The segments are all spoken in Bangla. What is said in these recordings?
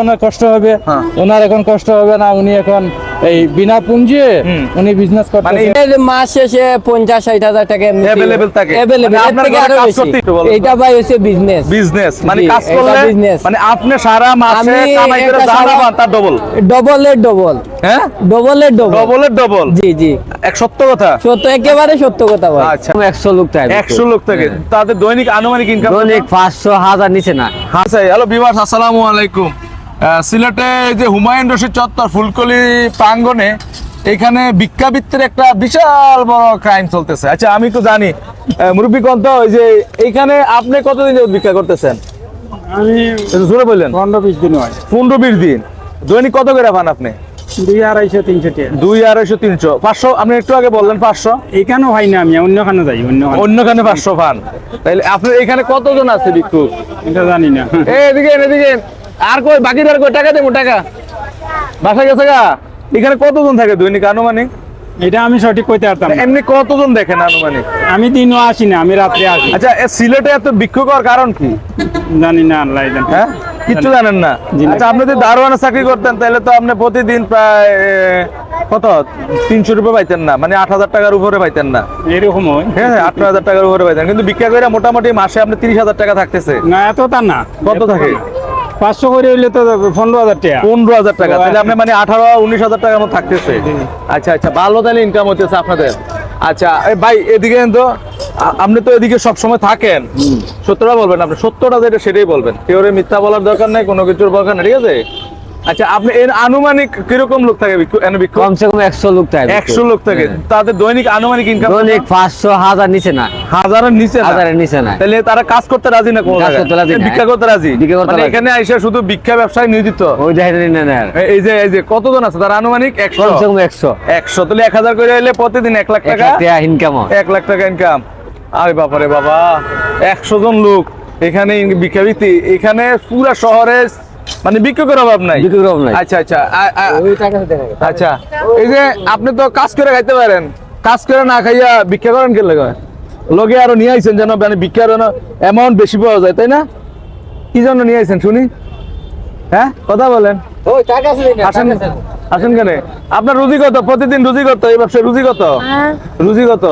ওনার কষ্ট হবে হ্যাঁ। ওনার এখন কষ্ট হবে না উনি এখন এই বিনা পুঞ্জি উনি বিজনেস মানে করতে মাস শেষে পঞ্চাশ ষাট হাজার টাকা থাকে। মানে থেকে। এইটা ভাই হচ্ছে বিজনেস বিজনেস মানে কাজ করলে। মানে আপনি সারা মাসে কামাই করে যা পান তার ডবল ডবলের ডবল হ্যাঁ? ডবলের ডবল ডবলের ডবল জি জি। এক সত্য কথা? সত্য একেবারে সত্য কথা ভাই। আচ্ছা। একশো লোক তাই একশো লোক থেকে। তাদের দৈনিক আনুমানিক ইনকাম দৈনিক পাঁচশো হাজার নিচে না। হ্যাঁ স্যার। হ্যালো বিভাস আসসালামু আলাইকুম। সিলেটে যে হুমায়ুন রশিদ চত্বর ফুলকলি প্রাঙ্গনে এখানে ভিক্ষাবৃত্তির একটা বিশাল বড় ক্রাইম চলতেছে। আচ্ছা আমি তো জানি আহ, মুরব্বী কন্ত ওই যে এইখানে আপনি কতদিন ভিক্ষা করতেছেন? আমি জোরে বললেন। পনেরো বিশ দিন হয়। পনেরো বিশ দিন। দৈনিক কত করে পান আপনি? দুই আড়াইশো তিনশো দুই আড়াইশো তিনশো। পাঁচশো আপনি একটু আগে বললেন পাঁচশো? এইখানেও হয় না আমি অন্যখানে যাই অন্য অন্যখানে পাঁচশো পান। আপনার এখানে কতজন আছে ভিক্ষু এটা জানি না। এদিকে এদিকে। আর কই বাকি আর কই টাকা দেবো টাকা? বাসা গেছে গা? এখানে কতজন থাকে দৈনিক আনুমানিক? এটা আমি সঠিক কইতে পারতাম এমনি কতজন দেখেন আনুমানিক? আমি দিনও আসি না আমি রাত্রে আসি। আচ্ছা সিলেটে এত বিক্ষোভ হওয়ার কারণ কি? জানি না আল্লাহ জানে। হ্যাঁ? কিচ্ছু জানেন না? আচ্ছা আপনি যদি দারোয়ানা চাকরি করতেন তাহলে তো আপনি প্রতিদিন প্রায় কত? তিনশো রুপয়ে পাইতেন না মানে আট হাজার টাকার উপরে পাইতেন না। এরকম হয়। হ্যাঁ আঠারো হাজার টাকার উপরে পাইতেন। কিন্তু ভিক্ষা করে মোটামুটি মাসে আপনি তিরিশ হাজার টাকা থাকতেছে। না এত তা না। কত থাকে? পাঁচশো করে হইলে তো পনেরো হাজার টাকা। পনেরো হাজার টাকা। তাহলে আপনি মানে আঠারো উনিশ হাজার টাকার মতো থাকতেছে। আচ্ছা আচ্ছা ভালো তাহলে ইনকাম হতেছে আপনাদের। আচ্ছা ভাই এদিকে তো আপনি তো এদিকে সবসময় থাকেন। সত্যটা বলবেন আপনি সত্যটা যেটা সেটাই বলবেন। কেউ মিথ্যা বলার দরকার নাই কোনো কিছুর দরকার নেই ঠিক আছে? আচ্ছা আপনি এর আনুমানিক কীরকম লোক থাকে কমসে কম একশো লোক তাই একশো লোক থাকে। তাদের দৈনিক আনুমানিক ইনকাম দৈনিক পাঁচশো হাজার নিচে না। হাজারের নিচে হাজারের নিচে না। তাহলে তারা কাজ করতে রাজি না কোনো কাজ করতে রাজি ভিক্ষা করতে রাজি? মানে এখানে আইসা শুধু ভিক্ষা ব্যবসায় নিয়োজিত? ওই দেখেন না না এই যে এই যে কতজন আছে? তার আনুমানিক একশো। কমসে কম একশো। একশো। তাহলে এক হাজার করে এলে প্রতিদিন এক লাখ টাকা? ইনকাম এক লাখ টাকা ইনকাম আরে বাবারে বাবা। একশো জন লোক। এখানে ভিক্ষাবৃত্তি। এখানে পুরা শহরে মানে বিক্রি বিক্ষোভের অভাব নাই? বিক্রির অভাব নাই। আচ্ছা আচ্ছা আচ্ছা এই যে আপনি তো কাজ করে খাইতে পারেন কাজ করে না খাইয়া ভিক্ষা করেন কে লাগে? লগে আরও নিয়ে আইছেন যেন মানে ভিক্ষার অ্যামাউন্ট বেশি পাওয়া যায় তাই না? কি জন্য নিয়ে আইছেন শুনি? হ্যাঁ কথা বলেন। আসেন আসেন কেন? আপনার রুজি কত? প্রতিদিন রুজি কত? এই ব্যবসায় রুজি কত? হ্যাঁ, রুজি কত?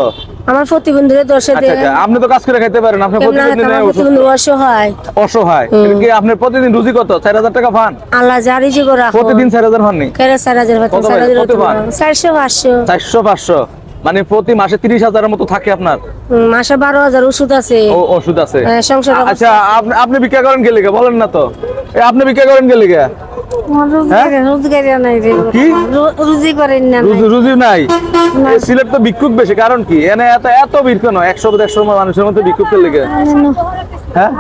আমার প্রতিবন্ধীরা দশে আচ্ছা দেয়। আচ্ছা আপনি তো কাজ করে খাইতে পারেন আপনি প্রতিদিন আমার অসুস্থ- প্রতিবন্ধী অসহায়। অসহায় কি আপনার প্রতিদিন রুজি কত? চার হাজার টাকা পান? আল্লাহ যে করে রাখো প্রতিদিন চার হাজার পাননি? কেরে চার হাজার কত পাতাম চার হাজার কত পান? চারশো পাঁচশো। চারশো পাঁচশো। মানে প্রতি মাসে তিরিশ হাজারের মতো থাকে আপনার? মাসে বারো হাজার ওষুধ আছে। ও ওষুধ আছে। হ্যাঁ, আচ্ছা আপনি আপনি ভিক্ষা করেন কে লিখে বলেন না তো। আপনি ভিক্ষা করেন না। এ, সিলেট তো বেশি কারণ কি? এনে এত এত ভিড় কেন? একশো দেড়শো মানুষের মধ্যে লিখে হ্যাঁ?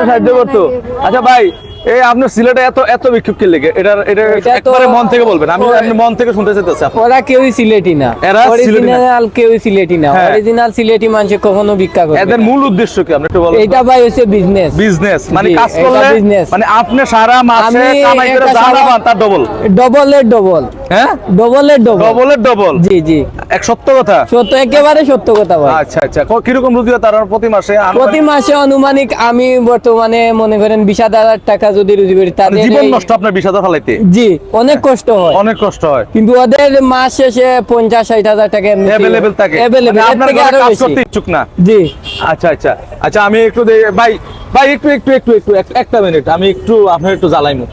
সাহায্য করতো? আচ্ছা ভাই এই আপনার সিলেটে এত এত বিক্ষোভ কে লেগে? এটা এটা একবারে মন থেকে বলবেন। আমি আমি মন থেকে শুনতে চাইতেছি। ওরা কেউই সিলেটি না। এরা অরিজিনাল কেউই সিলেটি না। হ্যাঁ। অরিজিনাল সিলেটি মানুষ কখনো ভিক্ষা করে এদের মূল উদ্দেশ্য কি? আপনি একটু বলেন এটা ভাই হচ্ছে বিজনেস বিজনেস মানে কাজ করলে। মানে আপনি সারা মাসে কামাই করে যা পান তার ডবল ডবলের ডবল হ্যাঁ? ডবলের ডবল ডবলের ডবল জি জি। এক সত্য কথা? সত্য একেবারে সত্য কথা ভাই। আচ্ছা আচ্ছা। কীরকম রুজি তার? প্রতি মাসে প্রতি মাসে আনুমানিক আমি বর্তমানে মনে করেন বিশ হাজার টাকা যদি রুজি করি মানে তাদের জীবন নষ্ট আপনার বিশ হাজার ফালাইতে জি অনেক কষ্ট হয়। অনেক কষ্ট হয়। কিন্তু ওদের মাস শেষে পঞ্চাশ ষাট হাজার টাকা অ্যাভেলেবেল থাকে। অ্যাভেলেবেল মানে আপনার কাজ করতে ইচ্ছুক না? জি। আচ্ছা আচ্ছা। আচ্ছা আমি একটু ভাই ভাই একটু একটু একটু একটু একটা মিনিট। আমি একটু আপনার একটু জ্বালাইমু।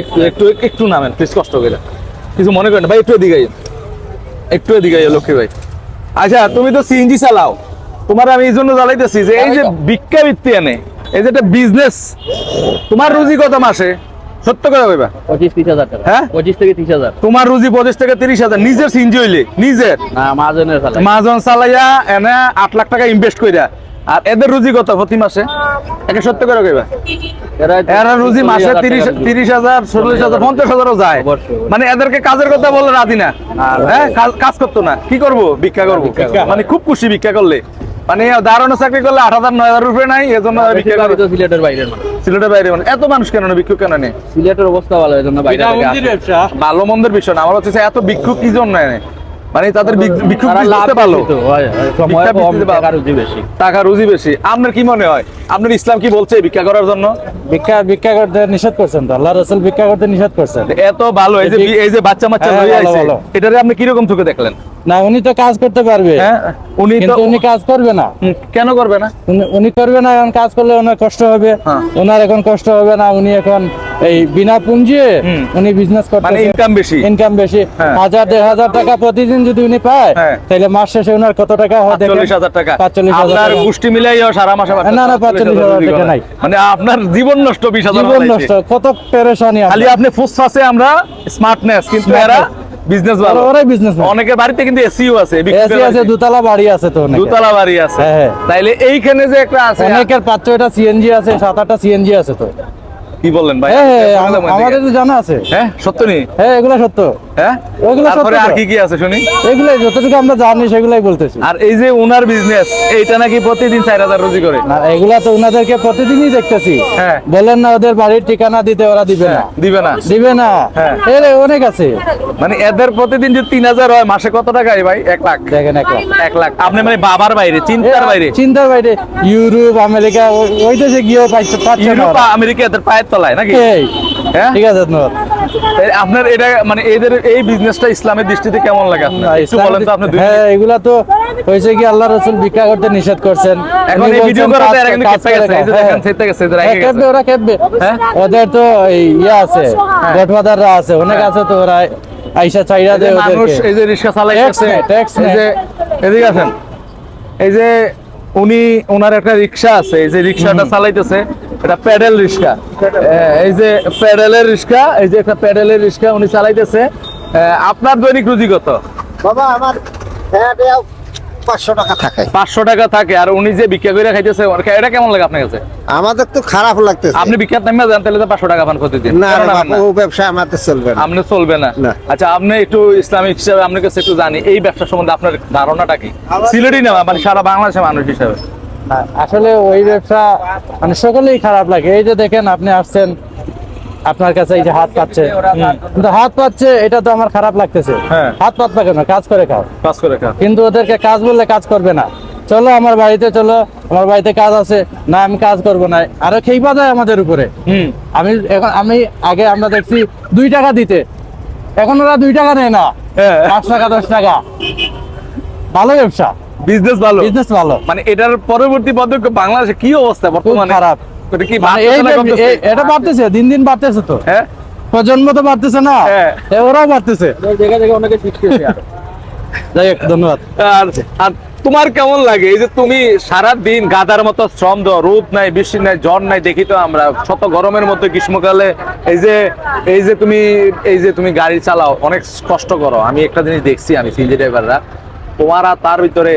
একটু একটু একটু নামেন প্লিজ কষ্ট করে। কিছু মনে করেন ভাই একটু এদিকে। একটু এদিকে লক্ষ্মী ভাই। আচ্ছা তুমি তো সিএনজি চালাও। তোমার আমি এই জন্য জ্বালাইতেছি যে এই যে ভিক্ষা বৃত্তি এনে এই যে একটা বিজনেস তোমার রুজি কত মাসে? সত্য কথা কইবা? পঁচিশ তিরিশ হাজার টাকা। হ্যাঁ? পঁচিশ থেকে তিরিশ হাজার। তোমার রুজি পঁচিশ থেকে তিরিশ হাজার নিজের সিনজি হইলে নিজের। মাহাজনের মাজন চালাইয়া এনে আট লাখ টাকা ইনভেস্ট কইরা আর এদের রুজি কত প্রতি মাসে? একে সত্য করে কইবা। এরা রুজি মাসে তিরিশ তিরিশ হাজার চল্লিশ হাজার পঞ্চাশ হাজারও যায়। মানে এদেরকে কাজের কথা বলে রাজি না। হ্যাঁ কাজ- করতো না। কি করব? ভিক্ষা করব মানে খুব খুশি ভিক্ষা করলে। মানে দাঁড়ানো চাকরি করলে আট হাজার নয় হাজার রুপে নাই এজন্য ভিক্ষা করে। সিলেটের বাইরের মানুষ সিলেটের বাইরে মানে। এত মানুষ কেন না ভিক্ষুক কেন নেই সিলেটের অবস্থা ভালো এই জন্য বাইরে ভালো মন্দের বিষয় না। আমার হচ্ছে এত ভিক্ষুক কি জন্য এনে মানে তাদের বিক্ষোভ বুঝতে পারল। হয়, হয়, টাকা রুজি বেশি। আপনার কি মনে হয়? আপনার ইসলাম কি বলছে ভিক্ষা করার জন্য? ভিক্ষা ভিক্ষা করতে নিষেধ করছেন তো? আল্লাহ রসুল ভিক্ষা করতে নিষেধ করছেন। এত ভালো এই যে এই যে বাচ্চা মাচ্চা হ্যাঁ, ভালো। এটারে আপনি কীরকম চোখে দেখলেন? না উনি তো কাজ করতে পারবে। হ্যাঁ উনি তো উনি কাজ করবে না। কেন করবে না? উনি- উনি করবে না এখন কাজ করলে ওনার কষ্ট হবে। হ্যাঁ। ওনার এখন কষ্ট হবে না উনি এখন এই বিনা পুঁজি উনি বিজনেস করতে মানে ইনকাম বেশি। ইনকাম বেশি। হ্যাঁ। হাজার দেড় হাজার টাকা প্রতিদিন যদি উনি পায় হ্যাঁ। তাহলে মাস শেষে ওনার কত টাকা হয় চল্লিশ হাজার টাকা। পাঁচচল্লিশ হাজার গোষ্ঠী মিলাইয়া সারা মাসে না, না, 45,000 হাজার টাকা নাই। মানে আপনার জীবন নষ্ট বিশ হাজার জীবন নষ্ট কত পেরেশানি খালি আপনি ফুসফাসে আমরা স্মার্টনেস কিন্তু এরা বিজনেস ভালো। ওরাই বিজনেস অনেকে বাড়িতে কিন্তু এসিও আছে এসি আছে দুতলা বাড়ি আছে তো দুতলা বাড়ি আছে। হ্যাঁ। তাইলে এইখানে যে একটা আছে অনেকের সিএনজি আছে সাত আটটা সিএনজি আছে তো। কি বললেন ভাই? হ্যাঁ হ্যাঁ, আমাদের তো জানা আছে। হ্যাঁ সত্য নেই হ্যাঁ এগুলা সত্য। হ্যাঁ? ওইগুলো তারপরে আর কি কি আছে শুনি? এগুলাই যতটুকু আমরা জানি সেগুলাই বলতেছি। আর এই যে ওনার বিজনেস এইটা নাকি প্রতিদিন চার হাজার রুজি করে। না এগুলা তো ওনাদেরকে প্রতিদিনই দেখতেছি। হ্যাঁ। বলেন না ওদের বাড়ির ঠিকানা দিতে ওরা দিবে না। দিবে না। দিবে না। হ্যাঁ। এর অনেক আছে। মানে এদের প্রতিদিন যদি তিন হাজার হয় মাসে কত টাকা ভাই? এক লাখ। দেখেন এক লাখ। এক লাখ। আপনি মানে বাবার বাইরে চিন্তার বাইরে। চিন্তার বাইরে। ইউরোপ আমেরিকা ওই দেশে গিয়েও পাইছে ইউরোপ আমেরিকা এদের পায়ের তলায় নাকি? হ্যাঁ? ঠিক আছে ধন্যবাদ। আপনার এটা মানে এদের এই বিজনেসটা ইসলামের দৃষ্টিতে কেমন লাগে আপনার? একটু বলেন তো আপনি হ্যাঁ এগুলা তো হয়েছে কি আল্লাহ রসুল ভিক্ষা করতে নিষেধ করছেন। এখন এই ভিডিও করাতে কাজ- এরা কিন্তু কাজ গেছে এই যে দেখেন হ্যাঁ। খেতে গেছে এদের হ্যাঁ, রেখে গেছে। ওরা খেপবে। হ্যাঁ? ওদের তো এই ইয়ে আছে গঠবাদাররা আছে অনেক আছে তো ওরা আইসা চাইরা দেয় মানুষ এই যে রিক্সা চালাইতেছে tax এই যে এদিকে আছেন এই যে উনি ওনার একটা রিক্সা আছে এই যে রিক্সাটা চালাইতেছে এটা প্যাডেল রিক্সা। এই যে প্যাডেলের রিক্সা এই যে একটা প্যাডেলের রিক্সা উনি চালাইতেছে। আপনার দৈনিক রুজি কত? বাবা আমার পাঁচশো টাকা থাকে। পাঁচশো টাকা থাকে আর উনি যে ভিক্ষা করে খাইতেছে এটা কেমন লাগে আপনার কাছে? আমাদের তো খারাপ লাগতেছে। আপনি বিখ্যাত নামে যান তাহলে তো পাঁচশো টাকা পান প্রতিদিন। না কেন রে নামেন বাবা, না? ও ব্যবসা আমাদের চলবে না। আপনি চলবে না। আচ্ছা আপনি একটু ইসলামিক হিসাবে আপনার কাছে একটু জানি এই ব্যবসা সম্বন্ধে আপনার ধারণাটা কি? সিলেটি না মানে সারা বাংলাদেশের মানুষ হিসাবে। আসলে ওই ব্যবসা মানে সকলেই খারাপ লাগে। এই যে দেখেন আপনি আসছেন আপনার কাছে এই যে হাত পাচ্ছে। কিন্তু হাত পাচ্ছে এটা তো আমার খারাপ লাগতেছে। হ্যাঁ। হাত পাতবা কেন? কাজ করে খাও। কাজ করে খা কিন্তু ওদেরকে কাজ বললে কাজ করবে না। চলো আমার বাড়িতে চলো। আমার বাড়িতে কাজ আছে। না আমি কাজ করব না। আরও খেইবা যায় আমাদের উপরে। হুম। আমি এখন আমি আগে আমরা দেখছি দুই টাকা দিতে। এখন ওরা দুই টাকা নেয় না। হ্যাঁ। পাঁচ টাকা দশ টাকা। ভালো ব্যবসা। বিজনেস ভালো। বিজনেস ভালো। মানে এটার পরবর্তী পদক্ষেপ বাংলাদেশে কি অবস্থা বর্তমানে? খারাপ। এটা কি মানে বাড়তেছে না যে- কমতেছে? এ- এটা বাড়তেছে দিন দিন বাড়তেছে তো। হ্যাঁ। প্রজন্ম তো বাড়তেছে না। হ্যাঁ। ওরাও বাড়তেছে। জায়গা জায়গা অনেকে শিখতেছে যাই হোক ধন্যবাদ। আর তোমার কেমন লাগে? এই যে তুমি সারা দিন গাদার মতো শ্রম দাও রোদ নাই বৃষ্টি নাই জ্বর নাই দেখি তো আমরা শত গরমের মধ্যে গ্রীষ্মকালে এই যে এই যে তুমি এই যে তুমি গাড়ি চালাও অনেক কষ্ট করো। আমি একটা জিনিস দেখছি আমি সিএনজি ড্রাইভাররা তোমারা তার ভিতরে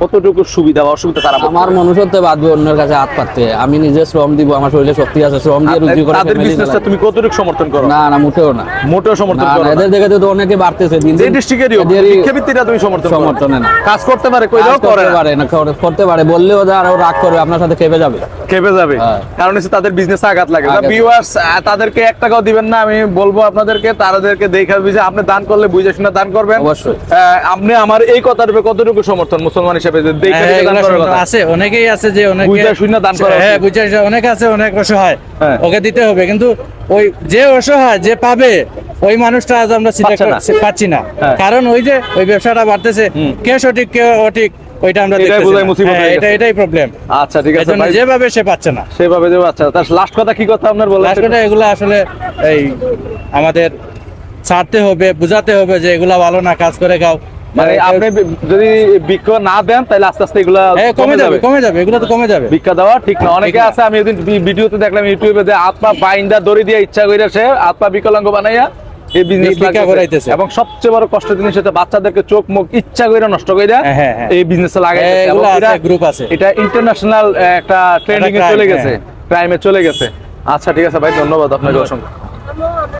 কতটুকু সুবিধা বা অসুবিধা তারা আমার? মনুষ্যত্বে বাঁধবে অন্যের কাছে হাত পাততে আমি নিজে শ্রম দিব আমার শরীরে শক্তি আছে শ্রম দিয়ে রুজি করে তাদের বিজনেসটা তুমি কতটুকু সমর্থন করো না না মোটেও না মোটেও সমর্থন করো না। এদের দেখে তো অনেকে বাড়তেছে দিন যে দিন। ডিস্ট্রিক্টেরই বিক্ষেপিতটা তুমি সমর্থন। সমর্থনে না। কাজ করতে পারে কইলেও করে পারে না করতে পারে বললেও আর ও রাগ করবে আপনার সাথে খেপে যাবে খেপে যাবে হ্যাঁ। কারণ হচ্ছে তাদের বিজনেস আঘাত লাগে ভিউয়ার্স তাদেরকে এক টাকাও দিবেন না আমি বলব আপনাদেরকে তাদেরকে দেখে যে আপনি দান করলে বুঝে শুনে দান করবেন অবশ্যই। আপনি আমার এই কতটুকু সমর্থন মুসলমান হিসেবে? হ্যাঁ, আছে। অনেকেই আছে যে অনেকে দান করা হ্যাঁ বুঝা অনেক আছে অনেক অসহায়। হ্যাঁ। ওকে দিতে হবে। কিন্তু ওই যে অসহায় যে পাবে ওই মানুষটা আজ আমরা পাচ্ছে না। কারণ ওই যে ওই ব্যবসাটা বাড়তেছে কে সঠিক কে অঠিক ওইটা আমরা এটা এটাই প্রবলেম আচ্ছা ঠিক আছে যেভাবে সে পাচ্ছে না। সেভাবে আচ্ছা তার লাস্ট কথা কি কথা আপনার বলেন লাস্ট কথা এগুলো আসলে এই আমাদের ছাড়তে হবে বুঝাতে হবে যে এগুলা ভালো না কাজ করে খাও। মানে আপনি যদি বিক্ষ না দেন তাহলে আস্তে আস্তে এগুলা হ্যাঁ, কমে যাবে কমে যাবে এগুলো তো কমে যাবে। ভিক্ষা দেওয়া ঠিক না। অনেকে আছে আমি ভি- ভিডিওতে দেখলাম ইউটিউবে যে আত্মা বাইন্দা দড়ি দিয়ে ইচ্ছা করে সে আত্মা বিকলাঙ্গ বানাইয়া এই বিজনেস করাইতেছে। এবং সবচেয়ে বড় কষ্টের জিনিস হচ্ছে বাচ্চাদেরকে চোখ মুখ ইচ্ছা করে নষ্ট করে হ্যাঁ, হ্যাঁ। এই বিজনেস লাগাই হ্যাঁ, এগুলো আছে, এটা ইন্টারন্যাশনাল একটা ট্রেন্ডিং এ চলে গেছে। ক্রাইমে চলে গেছে। আচ্ছা ঠিক আছে ভাই ধন্যবাদ আপনাকে অসংখ্য।